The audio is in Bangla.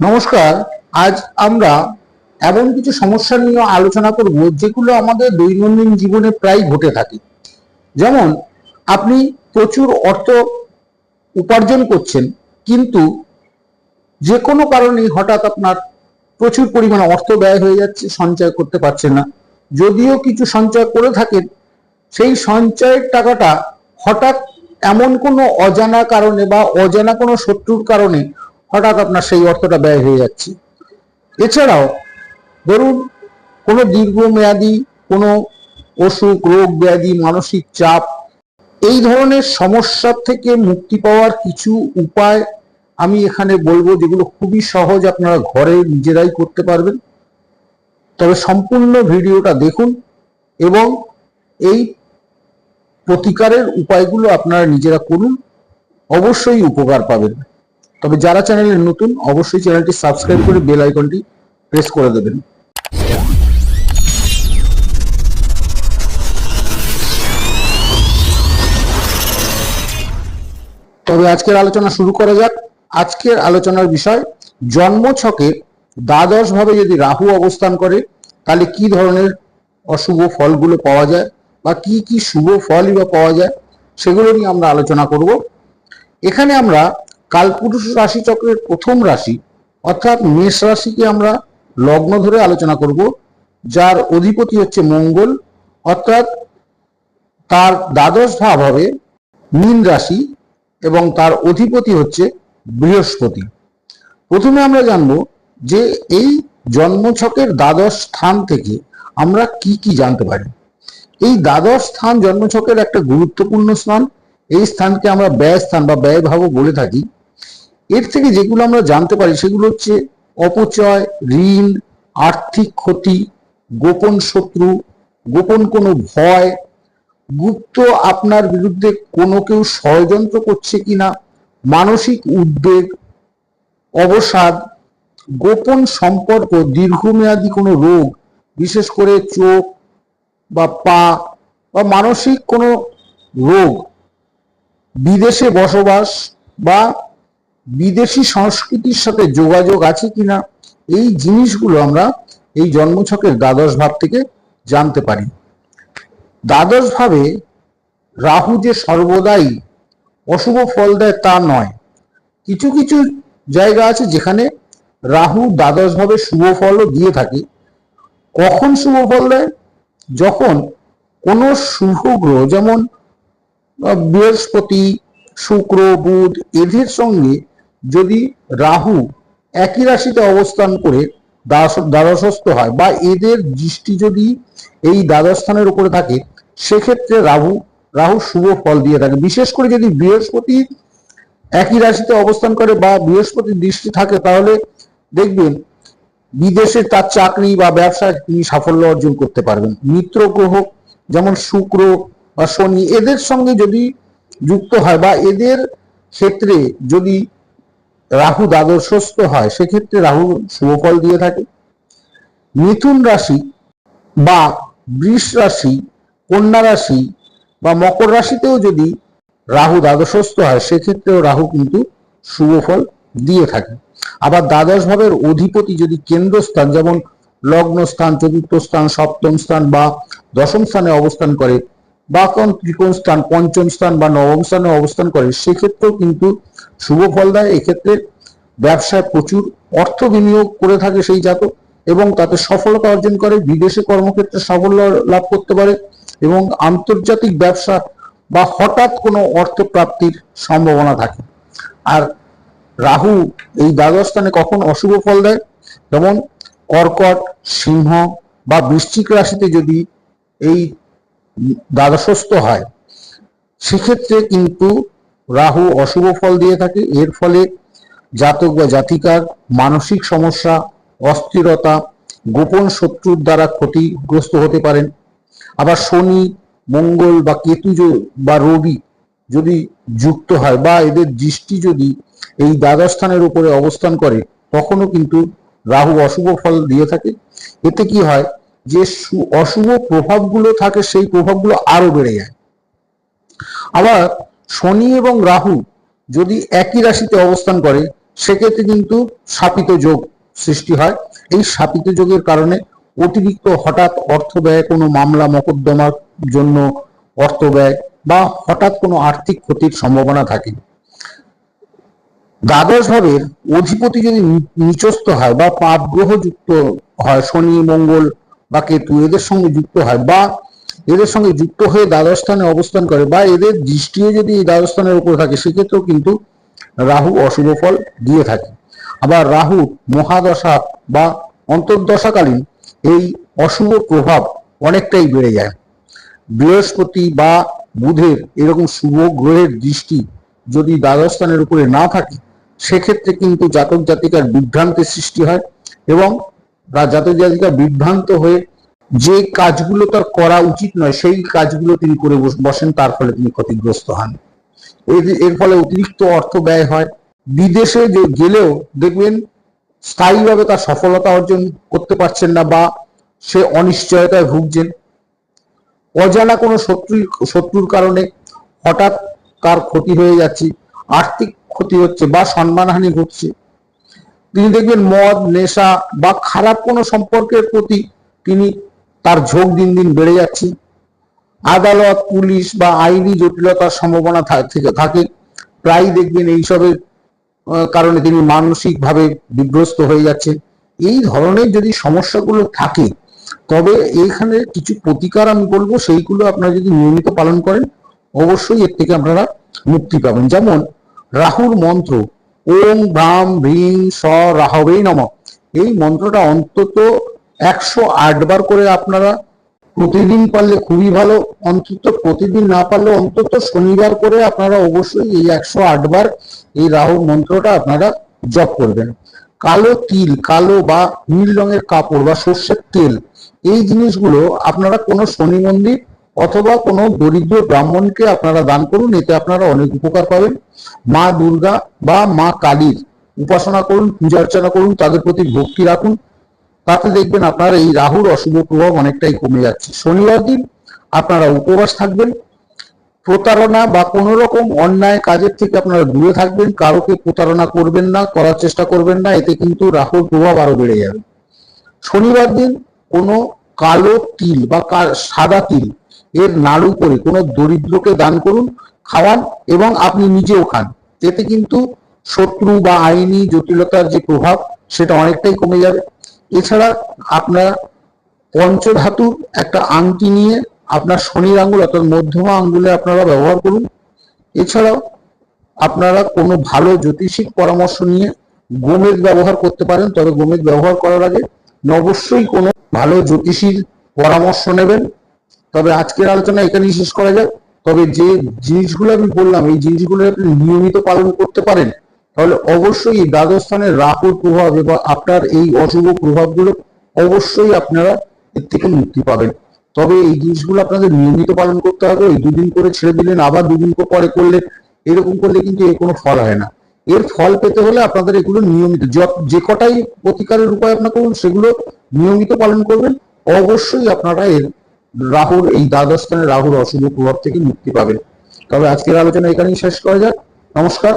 নমস্কার, আজ আমরা এমন কিছু সমস্যা নিয়ে আলোচনা করব যেগুলো আমাদের দৈনন্দিন জীবনে প্রায় ঘটে থাকে। যেমন, আপনি প্রচুর অর্থ উপার্জন করছেন, কিন্তু যে কোনো কারণেই হঠাৎ আপনার প্রচুর পরিমাণে অর্থ ব্যয় হয়ে যাচ্ছে, সঞ্চয় করতে পারছেন না। যদিও কিছু সঞ্চয় করে থাকেন, সেই সঞ্চয়ের টাকাটা হঠাৎ এমন কোনো অজানা কারণে বা অজানা কোনো শত্রুর কারণে হঠাৎ আপনার সেই অর্থটা ব্যয় হয়ে যাচ্ছে। এছাড়াও, ধরুন, কোনো দীর্ঘমেয়াদী, কোনো অসুখ, রোগ ব্যাধি, মানসিক চাপ, এই ধরনের সমস্যা থেকে মুক্তি পাওয়ার কিছু উপায় আমি এখানে বলব যেগুলো খুবই সহজ আপনারা ঘরে নিজেরাই করতে পারবেন। তবে সম্পূর্ণ ভিডিওটা দেখুন এবং এই প্রতিকারের উপায়গুলো আপনারা নিজেরা করুন, অবশ্যই উপকার পাবেন। তবে যারা চ্যানেলে নতুন, অবশ্যই চ্যানেলটি সাবস্ক্রাইব করে বেল আইকনটি প্রেস করে দেবেন। তবে আজকের আলোচনা শুরু করা যাক। আজকের আলোচনার বিষয় জন্মছকে দ্বাদশ ভাবে যদি রাহু অবস্থান করে, তাহলে কি ধরনের অশুভ ফলগুলো পাওয়া যায় বা কি কি শুভ ফলই বা পাওয়া যায়, সেগুলো নিয়ে আমরা আলোচনা করব। এখানে আমরা কালপুরুষ রাশি চক্রের প্রথম রাশি, অর্থাৎ মেষ রাশিকে আমরা লগ্ন ধরে আলোচনা করব, যার অধিপতি হচ্ছে মঙ্গল, অর্থাৎ তার দ্বাদশ ভাব হবে মীন রাশি এবং তার অধিপতি হচ্ছে বৃহস্পতি। প্রথমে আমরা জানব যে এই জন্মছকের দ্বাদশ স্থান থেকে আমরা কি কি জানতে পারি। এই দ্বাদশ স্থান জন্মছকের একটা গুরুত্বপূর্ণ স্থান, এই স্থানকে আমরা ব্যয় স্থান বা ব্যয় ভাব বলে থাকি। এর থেকে যেগুলো আমরা জানতে পারি সেগুলো হচ্ছে অপচয়, ঋণ, আর্থিক ক্ষতি, গোপন শত্রু, গোপন কোনো ভয়, গুপ্ত আপনার বিরুদ্ধে কোনো কেউ ষড়যন্ত্র করছে কিনা, মানসিক উদ্বেগ, অবসাদ, গোপন সম্পর্ক, দীর্ঘমেয়াদী কোনো রোগ, বিশেষ করে চোখ বা পা বা মানসিক কোনো রোগ, বিদেশে বসবাস বা বিদেশি সংস্কৃতির সাথে যোগাযোগ আছে কিনা, এই জিনিসগুলো আমরা এই জন্মছকের দ্বাদশ ভাব থেকে জানতে পারি। দ্বাদশ ভাবে রাহু যে সর্বদাই অশুভ ফল দেয় তা নয়। কিছু কিছু জায়গা আছে যেখানে রাহু দ্বাদশ ভাবে শুভ ফলও দিয়ে থাকে। কখন শুভ ফল দেয়? যখন কোনো শুভ গ্রহ যেমন বৃহস্পতি, শুক্র, বুধ এদের সঙ্গে যদি রাহু একই রাশিতে অবস্থান করে দ্বাদশ- দ্বাদশস্থ হয় বা এদের দৃষ্টি যদি এই দ্বাদশ স্থানের উপরে থাকে, সেক্ষেত্রে রাহু রাহু শুভ ফল দিয়ে থাকে। বিশেষ করে যদি বৃহস্পতি একই রাশিতে অবস্থান করে বা বৃহস্পতির দৃষ্টি থাকে, তাহলে দেখবেন বিদেশে তার চাকরি বা ব্যবসায় তিনি সাফল্য অর্জন করতে পারবেন। মিত্র গ্রহ, যেমন শুক্র বা শনি, এদের সঙ্গে যদি যুক্ত হয় বা এদের ক্ষেত্রে যদি রাহু দ্বাদশস্থ হয়, সেক্ষেত্রে রাহু শুভফল দিয়ে থাকে। মিথুন রাশি বা বৃষ রাশি, কন্যা রাশি বা মকর রাশিতেও যদি রাহু দ্বাদশস্থ হয়, সেক্ষেত্রেও রাহু কিন্তু শুভ ফল দিয়ে থাকে। আবার দ্বাদশ ভাবের অধিপতি যদি কেন্দ্রস্থান, যেমন লগ্ন স্থান চতুর্থ স্থান, সপ্তম স্থান বা দশম স্থানে অবস্থান করে বা কোন ত্রিকোণ স্থান, পঞ্চম স্থান বা নবম স্থানে অবস্থান করে, সেক্ষেত্রেও কিন্তু শুভ ফল দেয়। এক্ষেত্রে ব্যবসায় প্রচুর অর্থ বিনিয়োগ করে থাকে সেই জাতক এবং তাতে সফলতা অর্জন করে, বিদেশে কর্মক্ষেত্রে সাফল্য লাভ করতে পারে এবং আন্তর্জাতিক ব্যবসা বা হঠাৎ কোনো অর্থ প্রাপ্তির সম্ভাবনা থাকে। আর রাহু এই দ্বাদশ স্থানে কখন অশুভ ফল দেয়? যেমন কর্কট, সিংহ বা বৃশ্চিক রাশিতে যদি এই দ্বাদশস্থ হয়। সেক্ষেত্রে কিন্তু রাহু অশুভ ফল দিয়ে থাকে। এর ফলে জাতক বা জাতিকার মানসিক সমস্যা, অস্থিরতা, গোপন শত্রুর দ্বারা ক্ষতিগ্রস্ত হতে পারেন। আবার শনি, মঙ্গল বা কেতু বা রবি যদি যুক্ত হয় বা এদের দৃষ্টি যদি এই দ্বাদশ স্থানের উপরে অবস্থান করে, তখনও কিন্তু রাহু অশুভ ফল দিয়ে থাকে। এতে কি হয়? যে অশুভ প্রভাবগুলো থাকে সেই প্রভাবগুলো আরও বেড়ে যায়। আবার শনি এবং রাহু যদি একই রাশিতে অবস্থান করে, সেক্ষেত্রে কিন্তু শাপিত যোগ সৃষ্টি হয়। এই শাপিত যোগের কারণে অতিরিক্ত হঠাৎ অর্থ ব্যয় কোনো মামলা, মকদ্দমার জন্য অর্থ ব্যয় বা হঠাৎ কোনো আর্থিক ক্ষতির সম্ভাবনা থাকে। দ্বাদশ ভাবের অধিপতি যদি নিচস্থ হয় বা পাপ গ্রহ যুক্ত হয়, শনি, মঙ্গল বা কেতু এদের সঙ্গে যুক্ত হয় বা এদের সঙ্গে যুক্ত হয়ে দ্বাদশ স্থানে অবস্থান করে বা এদের দৃষ্টিও যদি এই দ্বাদশ উপর থাকে, সেক্ষেত্রেও কিন্তু রাহু অশুভ ফল দিয়ে থাকে। আবার রাহু মহাদশা বা অন্তর্দশাকালীন এই অশুভ প্রভাব অনেকটাই বেড়ে যায়। বৃহস্পতি বা বুধের এরকম শুভ গ্রহের দৃষ্টি যদি দ্বাদশ স্থানের উপরে না থাকে, সেক্ষেত্রে কিন্তু জাতক জাতিকার বিভ্রান্তের সৃষ্টি হয় এবং জাতিকা বিভ্রান্ত হয়ে যে কাজগুলো তার করা উচিত নয়, সেই কাজগুলো তিনি করে বস- বসেন, তার ফলে তিনি ক্ষতিগ্রস্ত হন। এর ফলে অতিরিক্ত অর্থ ব্যয় হয়। বিদেশে যে গেলেও দেখবেন স্থায়ীভাবে তার সফলতা অর্জন করতে পারছেন না বা সে অনিশ্চয়তায় ভুগছেন। অজানা কোনো শত্রু শত্রুর কারণে হঠাৎ তার ক্ষতি হয়ে যাচ্ছে, আর্থিক ক্ষতি হচ্ছে বা সম্মানহানি ঘটছে। তিনি দেখবেন মদ, নেশা বা খারাপ কোনো সম্পর্কের প্রতি তিনি তার ঝোঁক দিন দিন বেড়ে যাচ্ছে। আদালত, পুলিশ বা আইনি জটিলতার সম্ভাবনা থেকে থাকে। প্রায় দেখবেন এইসবের কারণে তিনি মানসিকভাবে বিগ্রস্ত হয়ে যাচ্ছেন। এই ধরনের যদি সমস্যাগুলো থাকে, তবে এইখানে কিছু প্রতিকার আমি বলব, সেইগুলো আপনারা যদি নিয়মিত পালন করেন, অবশ্যই এর থেকে আপনারা মুক্তি পাবেন। যেমন, রাহুর মন্ত্র ওং ভ্রাম ভ্রিং স রাহবেই নম। এই মন্ত্রটা অন্তত একশো বার করে আপনারা প্রতিদিন পারলে খুবই ভালো, অন্তত প্রতিদিন না পারলে অন্তত শনিবার করে আপনারা অবশ্যই এই একশো বার এই রাহুর মন্ত্রটা আপনারা জপ করবেন। কালো তিল, কালো বা নীল রঙের কাপড় বা সর্ষের তেল, এই জিনিসগুলো আপনারা কোনো শনি মন্দির অথবা কোনো দরিদ্র ব্রাহ্মণকে আপনারা দান করুন, এতে আপনারা অনেক উপকার পাবেন। মা দুর্গা বা মা কালীর উপাসনা করুন, পূজা অর্চনা করুন, তাদের প্রতি ভক্তি রাখুন। তাতে দেখবেন আপনার এই রাহুর অশুভ প্রভাব অনেকটাই কমে যাচ্ছে। শনিবার দিন আপনারা উপবাস থাকবেন। প্রতারণা বা কোনো রকম অন্যায় কাজের থেকে আপনারা দূরে থাকবেন, কারোকে প্রতারণা করবেন না, করার চেষ্টা করবেন না, এতে কিন্তু রাহুর প্রভাব আরও বেড়ে যাবে। শনিবার দিন কোনো কালো তিল বা সাদা তিল এর নাড়ু করে কোনো দরিদ্রকে দান করুন, খাওয়ান এবং আপনি নিজেও খান। এতে কিন্তু শত্রু বা আইনি জটিলতার যে প্রভাব, সেটা অনেকটাই কমে যাবে। এছাড়া আপনারা পঞ্চধাতুর একটা আংটি নিয়ে আপনার শনির আঙ্গুল অর্থাৎ মধ্যমা আঙ্গুলে আপনারা ব্যবহার করুন। এছাড়াও আপনারা কোনো ভালো জ্যোতিষিক পরামর্শ নিয়ে গোমেদ ব্যবহার করতে পারেন, তবে গোমেদ ব্যবহার করার আগে অবশ্যই কোনো ভালো জ্যোতিষীর পরামর্শ নেবেন। তবে আজকের আলোচনা এখানেই শেষ করা যাক। তবে যে জিনিসগুলো আমি বললাম, এই জিনিসগুলো আপনি নিয়মিত পালন করতে পারেন, তাহলে অবশ্যই এই দ্বাদশ স্থানের রাহুর প্রভাব এবং আপনার এই অশুভ প্রভাবগুলো অবশ্যই আপনারা এর থেকে মুক্তি পাবেন। তবে এই জিনিসগুলো আপনাদের নিয়মিত পালন করতে হবে, ওই দুদিন করে ছেড়ে দিলেন, আবার দুদিন পরে করলেন, এরকম করলে কিন্তু এর কোনো ফল হয় না। এর ফল পেতে হলে আপনাদের এগুলো নিয়মিত যে কটাই প্রতিকারের উপায় আপনার করুন, সেগুলো নিয়মিত পালন করবেন। অবশ্যই আপনারা এর রাহুর, এই দ্বাদশ স্থানে রাহুর অশুভ প্রভাব থেকে মুক্তি পাবেন। তবে আজকের আলোচনা এখানেই শেষ করা যাক। নমস্কার।